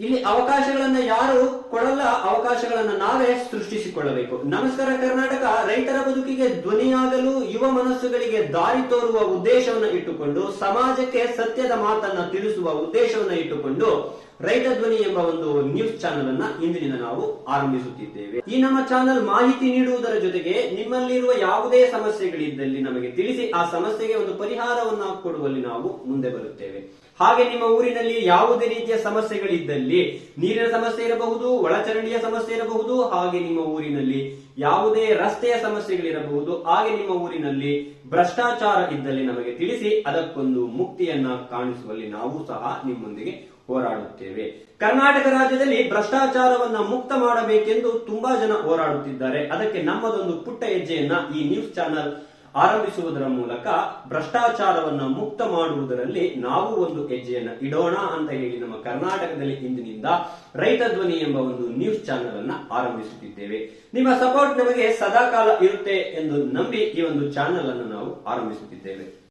ಇಲ್ಲಿ ಅವಕಾಶಗಳನ್ನ ಯಾರು ಕೊಡಲ್ಲ, ಅವಕಾಶಗಳನ್ನ ನಾವೇ ಸೃಷ್ಟಿಸಿಕೊಳ್ಳಬೇಕು. ನಮಸ್ಕಾರ ಕರ್ನಾಟಕ, ರೈತರ ಬದುಕಿಗೆ ಧ್ವನಿಯಾಗಲು ಯುವ ಮನಸ್ಸುಗಳಿಗೆ ದಾರಿ ತೋರುವ ಉದ್ದೇಶವನ್ನ ಇಟ್ಟುಕೊಂಡು, ಸಮಾಜಕ್ಕೆ ಸತ್ಯದ ಮಾತನ್ನ ತಿಳಿಸುವ ಉದ್ದೇಶವನ್ನ ಇಟ್ಟುಕೊಂಡು ರೈತ ಧ್ವನಿ ಎಂಬ ಒಂದು ನ್ಯೂಸ್ ಚಾನೆಲ್ ಅನ್ನ ಇಂದಿನಿಂದ ನಾವು ಆರಂಭಿಸುತ್ತಿದ್ದೇವೆ. ಈ ನಮ್ಮ ಚಾನೆಲ್ ಮಾಹಿತಿ ನೀಡುವುದರ ಜೊತೆಗೆ ನಿಮ್ಮಲ್ಲಿರುವ ಯಾವುದೇ ಸಮಸ್ಯೆಗಳಿದ್ದಲ್ಲಿ ನಮಗೆ ತಿಳಿಸಿ, ಆ ಸಮಸ್ಯೆಗೆ ಒಂದು ಪರಿಹಾರವನ್ನ ಕೊಡುವಲ್ಲಿ ನಾವು ಮುಂದೆ ಬರುತ್ತೇವೆ. ಹಾಗೆ ನಿಮ್ಮ ಊರಿನಲ್ಲಿ ಯಾವುದೇ ರೀತಿಯ ಸಮಸ್ಯೆಗಳಿದ್ದಲ್ಲಿ ನೀರಿನ ಸಮಸ್ಯೆ ಇರಬಹುದು, ಒಳಚರಂಡಿಯ ಸಮಸ್ಯೆ ಇರಬಹುದು, ಹಾಗೆ ನಿಮ್ಮ ಊರಿನಲ್ಲಿ ಯಾವುದೇ ರಸ್ತೆಯ ಸಮಸ್ಯೆಗಳಿರಬಹುದು, ಹಾಗೆ ನಿಮ್ಮ ಊರಿನಲ್ಲಿ ಭ್ರಷ್ಟಾಚಾರ ಇದ್ದಲ್ಲಿ ನಮಗೆ ತಿಳಿಸಿ, ಅದಕ್ಕೊಂದು ಮುಕ್ತಿಯನ್ನ ಕಾಣಿಸುವಲ್ಲಿ ನಾವು ಸಹ ನಿಮ್ಮೊಂದಿಗೆ ಹೋರಾಡುತ್ತೇವೆ. ಕರ್ನಾಟಕ ರಾಜ್ಯದಲ್ಲಿ ಭ್ರಷ್ಟಾಚಾರವನ್ನ ಮುಕ್ತ ಮಾಡಬೇಕೆಂದು ತುಂಬಾ ಜನ ಹೋರಾಡುತ್ತಿದ್ದಾರೆ. ಅದಕ್ಕೆ ನಮ್ಮದೊಂದು ಪುಟ್ಟ ಹೆಜ್ಜೆಯನ್ನ ಈ ನ್ಯೂಸ್ ಚಾನೆಲ್ ಆರಂಭಿಸುವುದರ ಮೂಲಕ ಭ್ರಷ್ಟಾಚಾರವನ್ನ ಮುಕ್ತ ಮಾಡುವುದರಲ್ಲಿ ನಾವು ಒಂದು ಹೆಜ್ಜೆಯನ್ನ ಇಡೋಣ ಅಂತ ಹೇಳಿ ನಮ್ಮ ಕರ್ನಾಟಕದಲ್ಲಿ ಇಂದಿನಿಂದ ರೈತ ಧ್ವನಿ ಎಂಬ ಒಂದು ನ್ಯೂಸ್ ಚಾನೆಲ್ ಅನ್ನ ಆರಂಭಿಸುತ್ತಿದ್ದೇವೆ. ನಿಮ್ಮ ಸಪೋರ್ಟ್ ನಮಗೆ ಸದಾಕಾಲ ಇರುತ್ತೆ ಎಂದು ನಂಬಿ ಈ ಒಂದು ಚಾನೆಲ್ ಅನ್ನು ನಾವು ಆರಂಭಿಸುತ್ತಿದ್ದೇವೆ.